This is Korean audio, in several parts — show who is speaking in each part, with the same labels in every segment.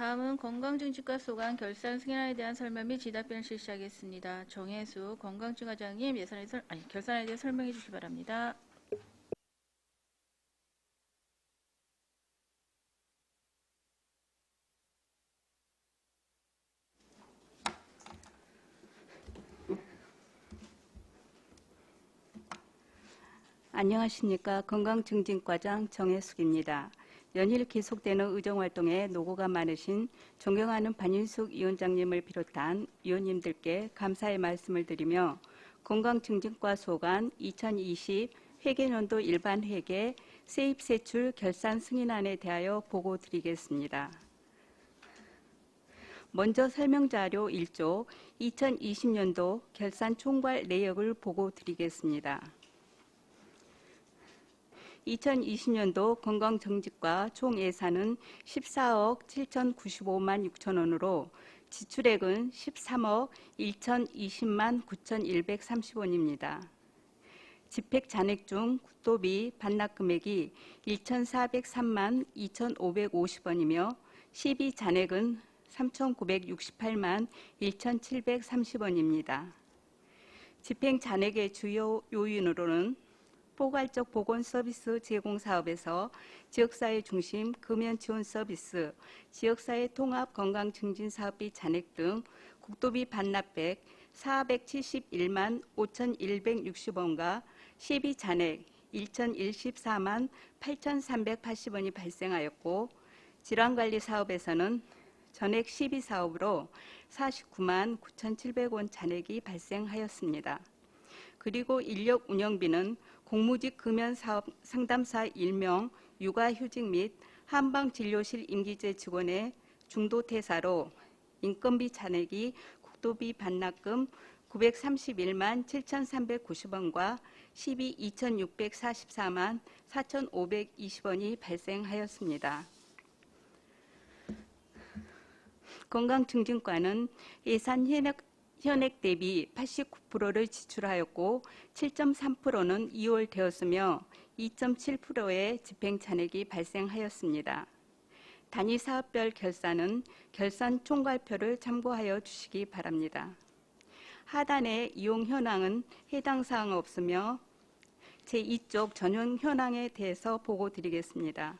Speaker 1: 다음은 건강증진과 소관 결산 승인안에 대한 설명 및 지답변을 실시하겠습니다. 정혜수 건강증과장님 예산에 설 아니 결산에 대해 설명해 주시기 바랍니다.
Speaker 2: 안녕하십니까. 건강증진과장 정혜숙입니다. 연일 계속되는 의정활동에 노고가 많으신 존경하는 반인숙 위원장님을 비롯한 위원님들께 감사의 말씀을 드리며 건강증진과 소관 2020 회계년도 일반 회계 세입세출 결산 승인안에 대하여 보고 드리겠습니다. 먼저 설명자료 1조 2020년도 결산 총괄 내역을 보고 드리겠습니다. 2020년도 건강정직과 총 예산은 14억 7,095만 6천 원으로 지출액은 13억 1,020만 9,130원입니다. 집행 잔액 중 국도비 반납 금액이 1,403만 2,550원이며 시비 잔액은 3,968만 1,730원입니다. 집행 잔액의 주요 요인으로는 포괄적 보건 서비스 제공 사업에서 지역사회 중심 금연 지원 서비스, 지역사회 통합 건강 증진 사업비 잔액 등 국도비 반납액 471만 5,160원과 시비 잔액 1,014만 8,380원이 발생하였고 질환관리 사업에서는 전액 시비 사업으로 49만 9,700원 잔액이 발생하였습니다. 그리고 인력 운영비는 공무직 금연 사업 상담사 1명 육아휴직 및 한방진료실 임기제 직원의 중도 퇴사로 인건비 잔액이 국도비 반납금 931만 7,390원과 시비 2,644만 4,520원이 발생하였습니다. 건강증진과는 예산 현액, 현액 대비 89%를 지출하였고 7.3%는 2월 되었으며 2.7%의 집행 잔액이 발생하였습니다. 단위 사업별 결산은 결산 총괄표를 참고하여 주시기 바랍니다. 하단의 이용 현황은 해당 사항 없으며 제2쪽 전용 현황에 대해서 보고 드리겠습니다.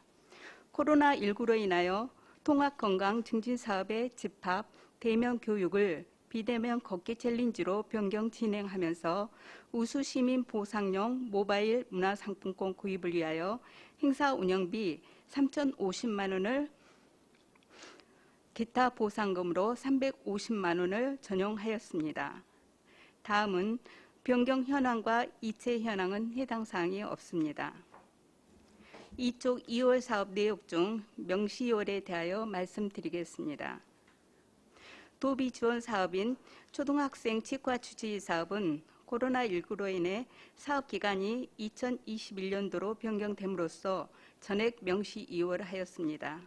Speaker 2: 코로나19로 인하여 통합 건강 증진 사업의 집합, 대면 교육을 비대면 걷기 챌린지로 변경 진행하면서 우수 시민 보상용 모바일 문화상품권 구입을 위하여 행사 운영비 3,050만 원을 기타 보상금으로 350만 원을 전용하였습니다. 다음은 변경 현황과 이체 현황은 해당 사항이 없습니다. 이쪽 2월 사업 내역 중 명시 2월에 대하여 말씀드리겠습니다. 도비 지원 사업인 초등학생 치과 주치 사업은 코로나19로 인해 사업 기간이 2021년도로 변경됨으로써 전액 명시 2월 하였습니다.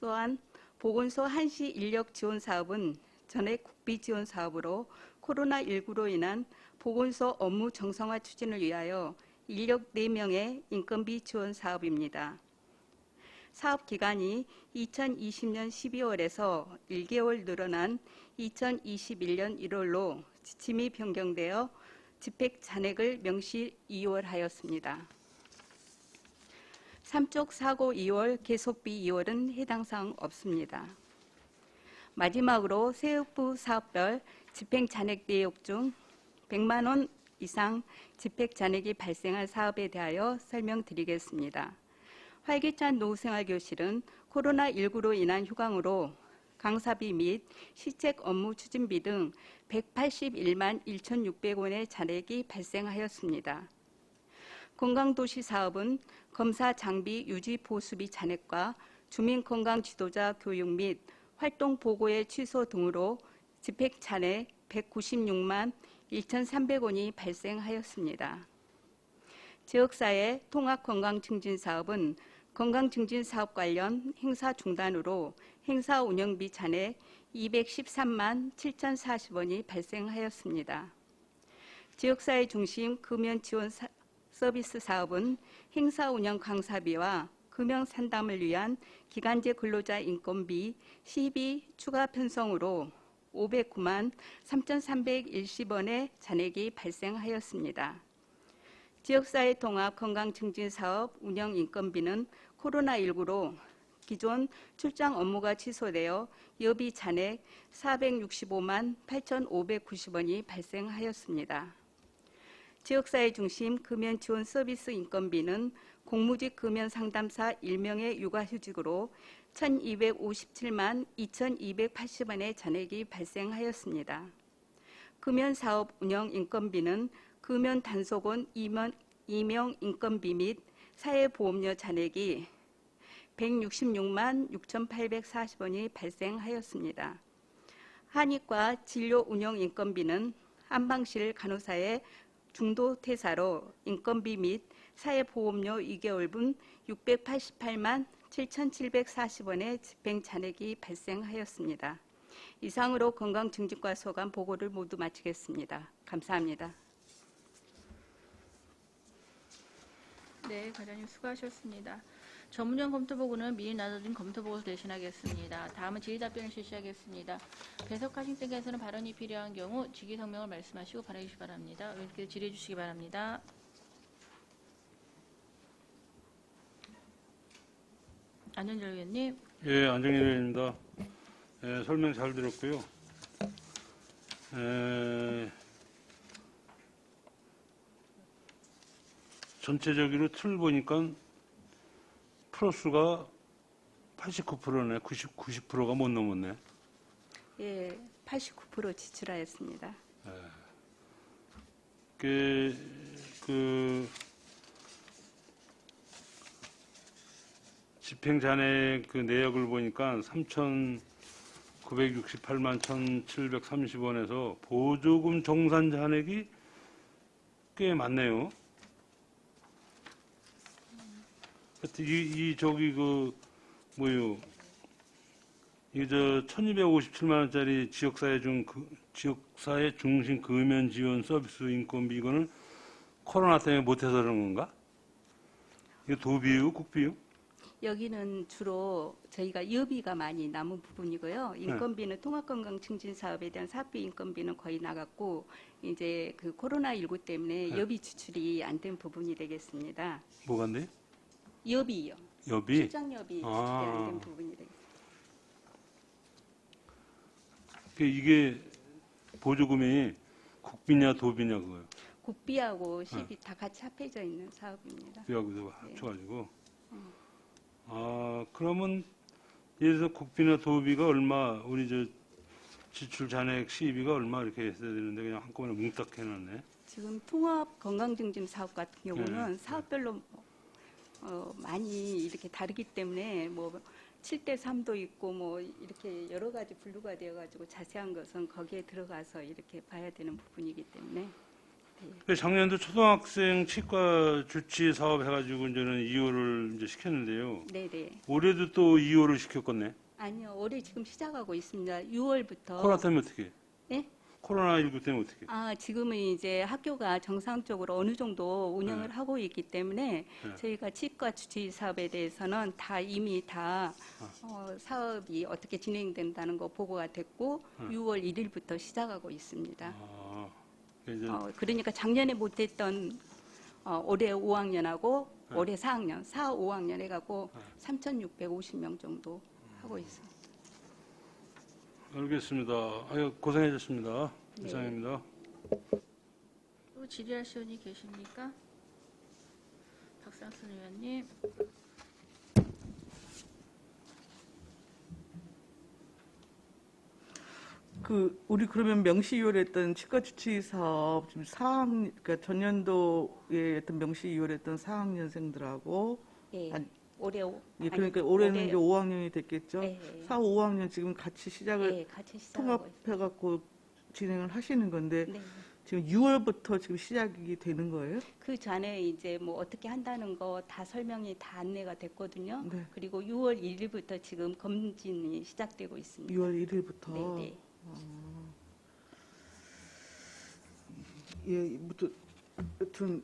Speaker 2: 또한 보건소 한시 인력 지원 사업은 전액 국비 지원 사업으로 코로나19로 인한 보건소 업무 정상화 추진을 위하여 인력 4명의 인건비 지원 사업입니다. 사업 기간이 2020년 12월에서 1개월 늘어난 2021년 1월로 지침이 변경되어 집행 잔액을 명시 2월 하였습니다. 3쪽 사고 2월, 계속비 2월은 해당 사항 없습니다. 마지막으로 세육부 사업별 집행 잔액 내역 중 100만 원 이상 집행 잔액이 발생한 사업에 대하여 설명드리겠습니다. 활기찬 노후생활교실은 코로나19로 인한 휴강으로 강사비 및 시책 업무 추진비 등 181만 1,600원의 잔액이 발생하였습니다. 건강도시 사업은 검사 장비 유지 보수비 잔액과 주민건강 지도자 교육 및 활동 보고의 취소 등으로 집행 잔액 196만 1,300원이 발생하였습니다. 지역사회 통합 건강 증진 사업은 건강 증진 사업 관련 행사 중단으로 행사 운영비 잔액 213만 7,040원이 발생하였습니다. 지역사회 중심 금연 지원 사- 서비스 사업은 행사 운영 강사비와 금형 상담을 위한 기간제 근로자 인건비 시비 추가 편성으로 509만 3,310원의 잔액이 발생하였습니다. 지역사회 통합 건강 증진 사업 운영 인건비는 코로나19로 기존 출장 업무가 취소되어 여비 잔액 465만 8,590원이 발생하였습니다. 지역사회 중심 금연 지원 서비스 인건비는 공무직 금연 상담사 1명의 육아휴직으로 1,257만 2,280원의 잔액이 발생하였습니다. 금연 사업 운영 인건비는 금연 단속원 2명, 2명 인건비 및 사회보험료 잔액이 166만 6,840원이 발생하였습니다. 한의과 진료 운영 인건비는 한방실 간호사의 중도 퇴사로 인건비 및 사회보험료 2개월분 688만 7,740원의 집행 잔액이 발생하였습니다. 이상으로 건강증진과 소감 보고를 모두 마치겠습니다. 감사합니다.
Speaker 1: 네, 과장님 수고하셨습니다. 전문용 검토보고는 미리 나눠진 검토보고서 대신하겠습니다. 다음은 질의답변을 실시하겠습니다. 배석하신 땡에서는 발언이 필요한 경우 직위 성명을 말씀하시고 발언해 주시기 바랍니다. 의원님께서 질의해 주시기 바랍니다. 안현절 의원님.
Speaker 3: 예, 안정일 의원입니다. 예, 설명 잘 들었고요. 에, 전체적으로 틀 보니까 프로수가 89%네, 90, 90%가 못 넘었네.
Speaker 2: 예, 89% 지출하였습니다.
Speaker 3: 그, 그, 집행 잔액 그 내역을 보니까 3,968만 1,730원에서 보조금 정산 잔액이 꽤 많네요. 하여튼 이, 이 저기 그 뭐요? 이저 1,257만 원짜리 지역사회 중 그, 지역사회 중심 금연 지원 서비스 인건비 이거는 코로나 때문에 못해서 그런 건가? 이거 도비유, 국비유?
Speaker 2: 여기는 주로 저희가 여비가 많이 남은 부분이고요.
Speaker 3: 네.
Speaker 2: 인건비는 통합건강 증진 사업에 대한 사업비 인건비는 거의 나갔고 이제 그 코로나 19 때문에
Speaker 3: 네.
Speaker 2: 여비 지출이 안 된 부분이 되겠습니다.
Speaker 3: 뭐가 안 돼?
Speaker 2: 여비요.
Speaker 3: 여비?
Speaker 2: 출장 여비
Speaker 3: 아.
Speaker 2: 된 부분이 되겠습니다.
Speaker 3: 그 이게 보조금이 국비냐 도비냐 그거요.
Speaker 2: 국비하고
Speaker 3: 네.
Speaker 2: 시비 다 같이 합해져 있는 사업입니다.
Speaker 3: 국비하고도
Speaker 2: 네.
Speaker 3: 합쳐가지고. 아, 그러면 예를 들어서 국비나 도비가 얼마, 우리 저 지출 잔액 시비가 얼마 이렇게 했어야 되는데 그냥 한꺼번에 뭉딱 해놨네.
Speaker 2: 지금 통합 건강증진 사업 같은 경우는
Speaker 3: 네.
Speaker 2: 사업별로 어, 많이 이렇게 다르기 때문에 뭐 7대 3도 있고 뭐 이렇게 여러 가지 분류가 되어 가지고 자세한 것은 거기에 들어가서 이렇게 봐야 되는 부분이기 때문에
Speaker 3: 근데 작년도 초등학생 치과 주치 사업 해가지고 이제는 2호를 이제 시켰는데요.
Speaker 2: 네, 네.
Speaker 3: 올해도 또 2호를 시켰겠네.
Speaker 2: 아니요. 올해 지금 시작하고 있습니다. 6월부터
Speaker 3: 코로나 때문에 어떻게?
Speaker 2: 네?
Speaker 3: 코로나 19 때문에 어떻게?
Speaker 2: 아, 지금은 이제 학교가 정상적으로 어느 정도 운영을
Speaker 3: 네.
Speaker 2: 하고 있기 때문에
Speaker 3: 네.
Speaker 2: 저희가 치과 주치 사업에 대해서는 다 이미 다
Speaker 3: 아.
Speaker 2: 어, 사업이 어떻게 진행된다는 거 보고가 됐고
Speaker 3: 네.
Speaker 2: 6월 1일부터 시작하고 있습니다.
Speaker 3: 아, 이제
Speaker 2: 어, 그러니까 작년에 못했던 어, 올해 5학년하고
Speaker 3: 네.
Speaker 2: 올해 4학년, 4, 5학년 해갖고
Speaker 3: 네.
Speaker 2: 3,650명 정도 하고 있습니다.
Speaker 3: 알겠습니다. 아유, 고생하셨습니다.
Speaker 2: 네.
Speaker 3: 이상입니다.
Speaker 1: 또 질의하실 의원이 계십니까? 박상순 의원님.
Speaker 4: 그 우리 그러면 명시 이월했던 치과 주치 사업 지금 4학 그러니까 전년도에 했던 명시 이월했던 4학년생들하고
Speaker 2: 예, 올해 오-
Speaker 4: 예,
Speaker 2: 아니,
Speaker 4: 그러니까 올해는
Speaker 2: 올해-
Speaker 4: 이제 5학년이 됐겠죠.
Speaker 2: 예,
Speaker 4: 4, 5학년 지금 같이 시작을
Speaker 2: 예, 같이 시작하고.
Speaker 4: 통합해 갖고 진행을 하시는 건데
Speaker 2: 네.
Speaker 4: 지금 6월부터 지금 시작이 되는 거예요?
Speaker 2: 그 전에 이제 뭐 어떻게 한다는 거 다 설명이 다 안내가 됐거든요.
Speaker 4: 네.
Speaker 2: 그리고 6월 1일부터 지금 검진이 시작되고 있습니다.
Speaker 4: 6월 1일부터.
Speaker 2: 네, 네.
Speaker 4: 예, 무튼 여튼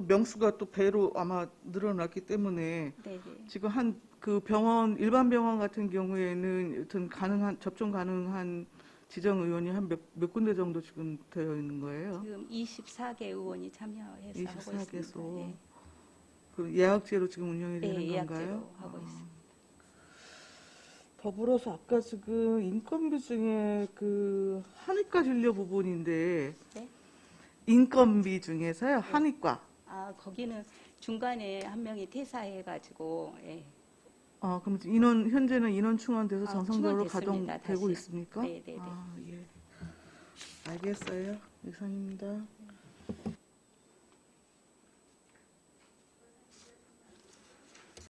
Speaker 4: 또 명수가 또 배로 아마 늘어났기 때문에
Speaker 2: 네, 네.
Speaker 4: 지금 한 그 병원 일반 병원 같은 경우에는 여튼 가능한 접종 가능한 지정 의원이 한 몇 몇 군데 정도 지금 되어 있는 거예요.
Speaker 2: 지금 24개 의원이 참여해서 하고
Speaker 4: 24 개소.
Speaker 2: 있습니다. 네.
Speaker 4: 그 예약제로 지금 운영이 되는
Speaker 2: 네,
Speaker 4: 건가요?
Speaker 2: 예약제로 하고
Speaker 4: 아.
Speaker 2: 있습니다.
Speaker 4: 더불어서 아까 지금 인건비 중에 그 한의과 진료 부분인데
Speaker 2: 네?
Speaker 4: 인건비 중에서요 한의과
Speaker 2: 아 거기는 중간에 한 명이 퇴사해가지고 예.
Speaker 4: 아 그럼 인원 현재는 인원 충원돼서
Speaker 2: 아,
Speaker 4: 정상적으로
Speaker 2: 충원됐습니다,
Speaker 4: 가동되고
Speaker 2: 다시.
Speaker 4: 있습니까?
Speaker 2: 네, 네, 네.
Speaker 4: 아 예. 알겠어요. 이상입니다.